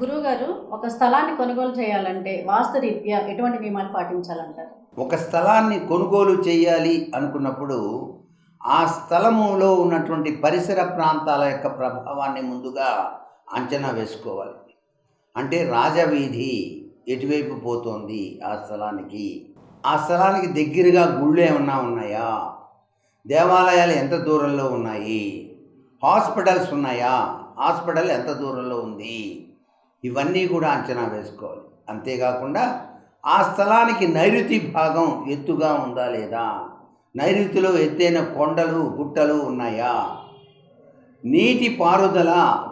గురువుగారు ఒక స్థలాన్ని కొనుగోలు చేయాలంటే వాస్తురీత్యా ఎటువంటి నియమాలు పాటించాలంటారు? ఒక స్థలాన్ని కొనుగోలు చేయాలి అనుకున్నప్పుడు ఆ స్థలములో ఉన్నటువంటి పరిసర ప్రాంతాల యొక్క ప్రభావాన్ని ముందుగా అంచనా వేసుకోవాలి. అంటే రాజవీధి ఎటువైపు పోతోంది ఆ స్థలానికి? ఆ స్థలానికి దగ్గరగా గుళ్ళు ఏమన్నా ఉన్నాయా? దేవాలయాలు ఎంత దూరంలో ఉన్నాయి? హాస్పిటల్స్ ఉన్నాయా? హాస్పిటల్ ఎంత దూరంలో ఉంది? ఇవన్నీ కూడా అంచనా వేసుకోవాలి. అంతేకాకుండా ఆ స్థలానికి నైరుతి భాగం ఎత్తుగా ఉందా లేదా? నైరుతిలో ఎత్తైన కొండలు గుట్టలు ఉన్నాయా? నీటి పారుదల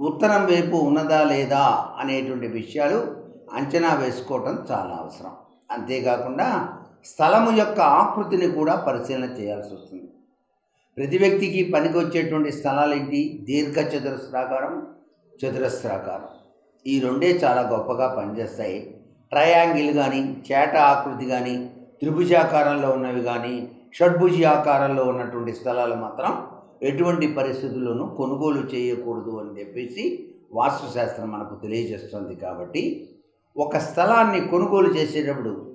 ఉత్తరం వైపు ఉన్నదా లేదా అనేటువంటి విషయాలు అంచనా వేసుకోవటం చాలా అవసరం. అంతేకాకుండా స్థలము యొక్క ఆకృతిని కూడా పరిశీలన చేయాల్సి వస్తుంది. ప్రతి వ్యక్తికి పనికి వచ్చేటువంటి స్థలాలు ఏంటి? దీర్ఘ చతురస్రాకారం చతురస్రాకారం. ఈ రెండే చాలా గొప్పగా పనిచేస్తాయి. ట్రయాంగిల్ కానీ చేట ఆకృతి కానీ త్రిభుజాకారంలో ఉన్నవి కానీ షడ్భుజి ఆకారంలో ఉన్నటువంటి స్థలాలు మాత్రం ఎటువంటి పరిస్థితుల్లోనూ కొనుగోలు చేయకూడదు అని చెప్పేసి వాస్తుశాస్త్రం మనకు తెలియజేస్తుంది కాబట్టి ఒక స్థలాన్ని కొనుగోలు చేసేటప్పుడు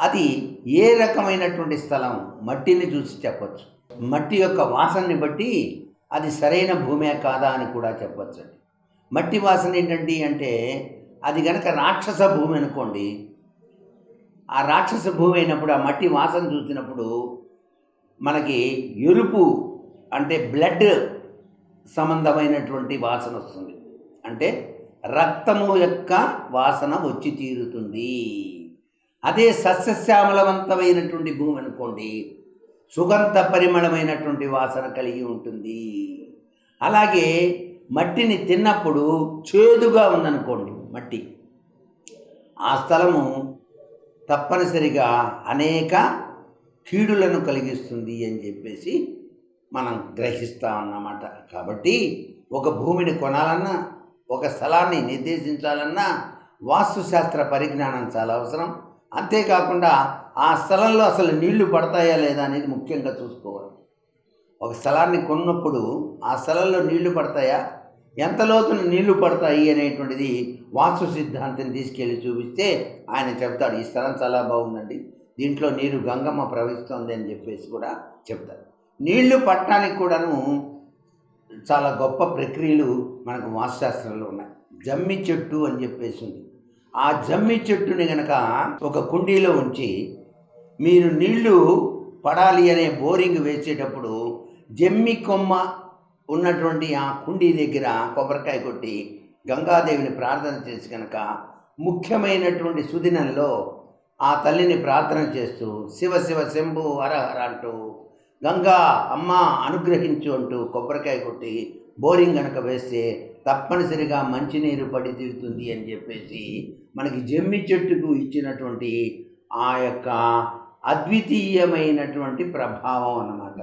అది ఏ రకమైనటువంటి స్థలం? మట్టిని చూసి చెప్పచ్చు. మట్టి యొక్క వాసనని బట్టి అది సరైన భూమే కాదా అని కూడా చెప్పచ్చు. మట్టి వాసన ఏంటండి అంటే అది గనక రాక్షస భూమి అనుకోండి ఆ రాక్షస భూమి అయినప్పుడు ఆ మట్టి వాసన చూసినప్పుడు మనకి ఎరుపు అంటే బ్లడ్ సంబంధమైనటువంటి వాసన వస్తుంది. అంటే రక్తము యొక్క వాసన వచ్చి తీరుతుంది. అదే సస్యశ్యామలవంతమైనటువంటి భూమి అనుకోండి సుగంధ పరిమళమైనటువంటి వాసన కలిగి ఉంటుంది. అలాగే మట్టిని తిన్నప్పుడు చేదుగా ఉందనుకోండి మట్టి. ఆ స్థలము తప్పనిసరిగా అనేక కీడులను కలిగిస్తుంది అని చెప్పేసి మనం గ్రహిస్తాం అన్నమాట. కాబట్టి ఒక భూమిని కొనాలన్నా ఒక స్థలాన్ని నిర్దేశించాలన్నా వాస్తుశాస్త్ర పరిజ్ఞానం చాలా అవసరం. అంతేకాకుండా ఆ స్థలంలో అసలు నీళ్ళు పడతాయా లేదా అనేది ముఖ్యంగా చూసుకోవాలి. ఒక స్థలాన్ని కొన్నప్పుడు ఆ స్థలంలో నీళ్ళు పడతాయా? ఎంత లోతున నీళ్ళు పడతాయి అనేటువంటిది వాస్తు సిద్ధాంతం తీసుకెళ్ళి చూపిస్తే ఆయన చెప్తాడు ఈ స్థలం చాలా బాగుందండి. దీంట్లో నీరు గంగమ్మ ప్రవహిస్తుంది అని చెప్పేసి కూడా చెప్తారు నీళ్ళు పట్టడానికి కూడాను చాలా గొప్ప ప్రక్రియలు మనకు వాస్తుశాస్త్రంలో ఉన్నాయి. జమ్మి చెట్టు అని చెప్పేసి ఉంది. ఆ జమ్మి చెట్టుని గనక ఒక కుండీలో ఉంచి మీరు నీళ్ళు పడాలి అనే బోరింగ్ వేసేటప్పుడు జమ్మి కొమ్మ ఉన్నటువంటి ఆ కుండీ దగ్గర కొబ్బరికాయ కొట్టి గంగాదేవిని ప్రార్థన చేసి కనుక ముఖ్యమైనటువంటి సుదినంలో ఆ తల్లిని ప్రార్థన చేస్తూ శివ శివ శంభు హరహర అంటూ గంగా అమ్మ అనుగ్రహించు అంటూ కొబ్బరికాయ కొట్టి బోరింగ్ కనుక వేస్తే తప్పనిసరిగా మంచినీరు పడి తీరుతుంది అని చెప్పేసి మనకి జమ్మి చెట్టుకు ఇచ్చినటువంటి ఆ యొక్క అద్వితీయమైనటువంటి ప్రభావం అన్నమాట.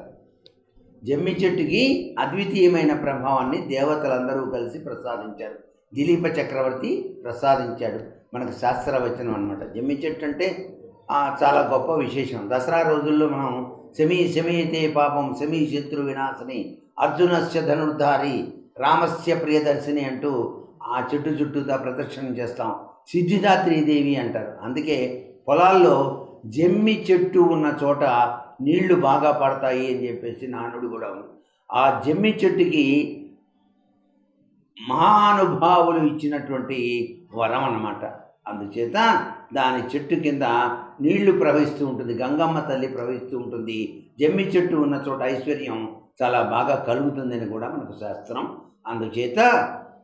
జమ్మి చెట్టుకి అద్వితీయమైన ప్రభావాన్ని దేవతలందరూ కలిసి ప్రసాదించారు. దిలీప చక్రవర్తి ప్రసాదించాడు. మనకు శాస్త్రవచనం అనమాట జమ్మి చెట్టు అంటే చాలా గొప్ప విశేషం. దసరా రోజుల్లో మనం శమీ శమీతే పాపం శమీ శత్రు వినాశని అర్జునస్య ధనుర్ధారి రామస్య ప్రియదర్శిని అంటూ ఆ చెట్టు చుట్టూతా ప్రదర్శనం చేస్తాం. సిద్ధిదాత్రీదేవి అంటారు. అందుకే పొలాల్లో జమ్మి చెట్టు ఉన్న చోట నీళ్ళు బాగా పడతాయి అని చెప్పేసి నానుడు కూడా ఉంది ఆ జమ్మి చెట్టుకి మహానుభావులు ఇచ్చినటువంటి వరం అన్నమాట. అందుచేత దాని చెట్టు కింద నీళ్ళు ప్రవహిస్తూ ఉంటుంది గంగమ్మ తల్లి ప్రవహిస్తూ ఉంటుంది. జమ్మి చెట్టు ఉన్న చోట ఐశ్వర్యం చాలా బాగా కలుగుతుందని కూడా మనకు శాస్త్రం. అందుచేత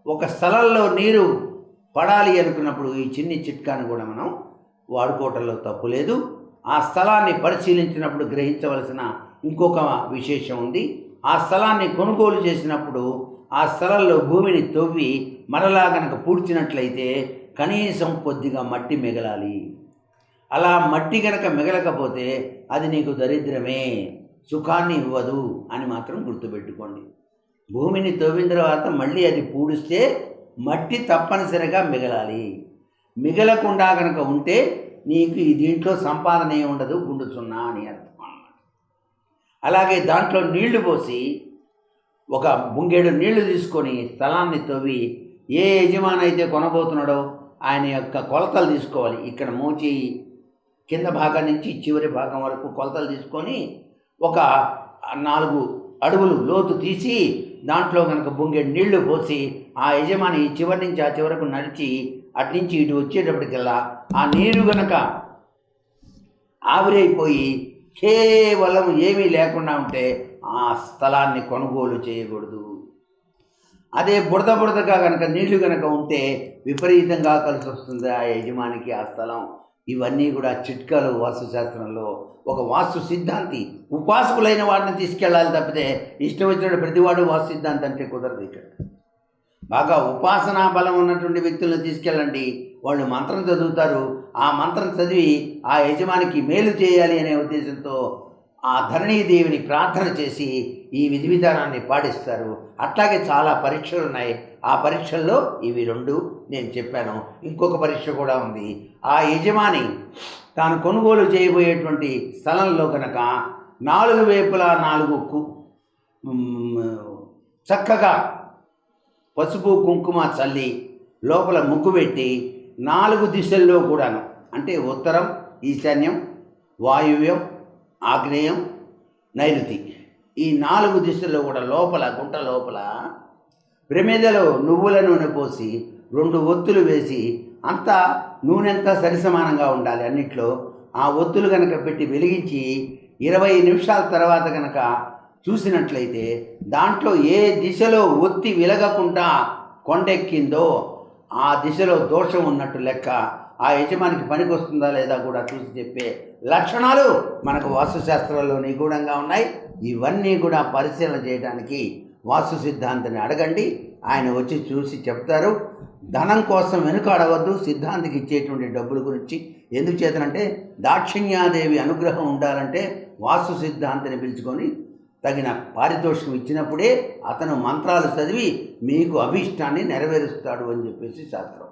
ఒక స్థలంలో నీరు పడాలి అనుకున్నప్పుడు ఈ చిన్ని చిట్కాను కూడా మనం వాడుకోవటంలో తప్పు లేదు. ఆ స్థలాన్ని పరిశీలించినప్పుడు గ్రహించవలసిన ఇంకొక విశేషం ఉంది. ఆ స్థలాన్ని కొనుగోలు చేసినప్పుడు ఆ స్థలంలో భూమిని తవ్వి మరలా గనక పూడ్చినట్లయితే కనీసం కొద్దిగా మట్టి మిగలాలి. అలా మట్టి గనక మిగలకపోతే అది నీకు దరిద్రమే. సుఖాన్ని ఇవ్వదు అని మాత్రం గుర్తుపెట్టుకోండి. భూమిని తవ్విన తర్వాత మళ్ళీ అది పూడిస్తే మట్టి తప్పనిసరిగా మిగలాలి. మిగలకుండా కనుక ఉంటే నీకు ఈ దీంట్లో సంపాదన ఏమి ఉండదు గుండు సున్నా అని అర్థం అన్నమాట. అలాగే దాంట్లో నీళ్ళు పోసి ఒక బుంగేడు నీళ్ళు తీసుకొని స్థలాన్ని తవ్వి ఏ యజమాని అయితే కొనబోతున్నాడో ఆయన యొక్క కొలతలు తీసుకోవాలి. ఇక్కడ మోచి కింద భాగం నుంచి చివరి భాగం వరకు కొలతలు తీసుకొని ఒక నాలుగు అడుగులు లోతు తీసి దాంట్లో కనుక బొంగే నీళ్ళు పోసి ఆ యజమాని చివరి నుంచి ఆ చివరకు నడిచి అటు నుంచి ఇటు వచ్చేటప్పటికల్లా ఆ నీరు గనక ఆవిరైపోయి కేవలం ఏమీ లేకుండా ఉంటే ఆ స్థలాన్ని కొనుగోలు చేయకూడదు. అదే బుడద బుడదగా కనుక నీళ్ళు కనుక ఉంటే విపరీతంగా కలిసి వస్తుంది ఆ యజమానికి ఆ స్థలం. ఇవన్నీ కూడా చిట్కాలు వాస్తుశాస్త్రంలో ఒక వాస్తు సిద్ధాంతి. ఉపాసకులైన వాడిని తీసుకెళ్ళాలి తప్పితే ఇష్టం వచ్చినట్టు ప్రతివాడు వాసిద్ధాంతంటే అంటే కుదరదు ఇక్కడ. బాగా ఉపాసనా బలం ఉన్నటువంటి వ్యక్తులను తీసుకెళ్ళండి. వాళ్ళు మంత్రం చదువుతారు. ఆ మంత్రం చదివి ఆ యజమానికి మేలు చేయాలి అనే ఉద్దేశంతో ఆ ధరణీదేవిని ప్రార్థన చేసి ఈ విధి విధానాన్ని పాటిస్తారు. అట్లాగే చాలా పరీక్షలు ఉన్నాయి. ఆ పరీక్షల్లో ఇవి రెండు నేను చెప్పాను. ఇంకొక పరీక్ష కూడా ఉంది. ఆ యజమాని తాను కొనుగోలు చేయబోయేటువంటి స్థలంలో కనుక నాలుగు వేపులా నాలుగు కు చక్కగా పసుపు కుంకుమ చల్లి లోపల ముగ్గు పెట్టి నాలుగు దిశల్లో కూడాను. అంటే ఉత్తరం ఈశాన్యం వాయువ్యం ఆగ్నేయం నైరుతి. ఈ నాలుగు దిశల్లో కూడా లోపల గుంట లోపల ప్రమేదలో నువ్వుల నూనె పోసి రెండు ఒత్తులు వేసి అంతా నూనెంతా సరిసమానంగా ఉండాలి. అన్నిట్లో ఆ ఒత్తులు కనుక పెట్టి వెలిగించి ఇరవై నిమిషాల తర్వాత కనుక చూసినట్లయితే దాంట్లో ఏ దిశలో ఒత్తి విలగకుండా కొండెక్కిందో ఆ దిశలో దోషం ఉన్నట్టు లెక్క ఆ యజమానికి పనికి వస్తుందా లేదా కూడా చూసి చెప్పే లక్షణాలు మనకు వాస్తుశాస్త్రంలో నిగూఢంగా ఉన్నాయి. ఇవన్నీ కూడా పరిశీలన చేయడానికి వాస్తు సిద్ధాంతిని అడగండి. ఆయన వచ్చి చూసి చెప్తారు. ధనం కోసం వెనుకాడవద్దు. సిద్ధాంతికి ఇచ్చేటువంటి డబ్బుల గురించి ఎందుకు చేతనంటే దాక్షిణ్యాదేవి అనుగ్రహం ఉండాలంటే వాస్తు సిద్ధాంతిని పిలుచుకొని తగిన పారితోషికం ఇచ్చినప్పుడే అతను మంత్రాలు చదివి మీకు అభీష్టాన్ని నెరవేరుస్తాడు అని చెప్పేసి శాస్త్రం.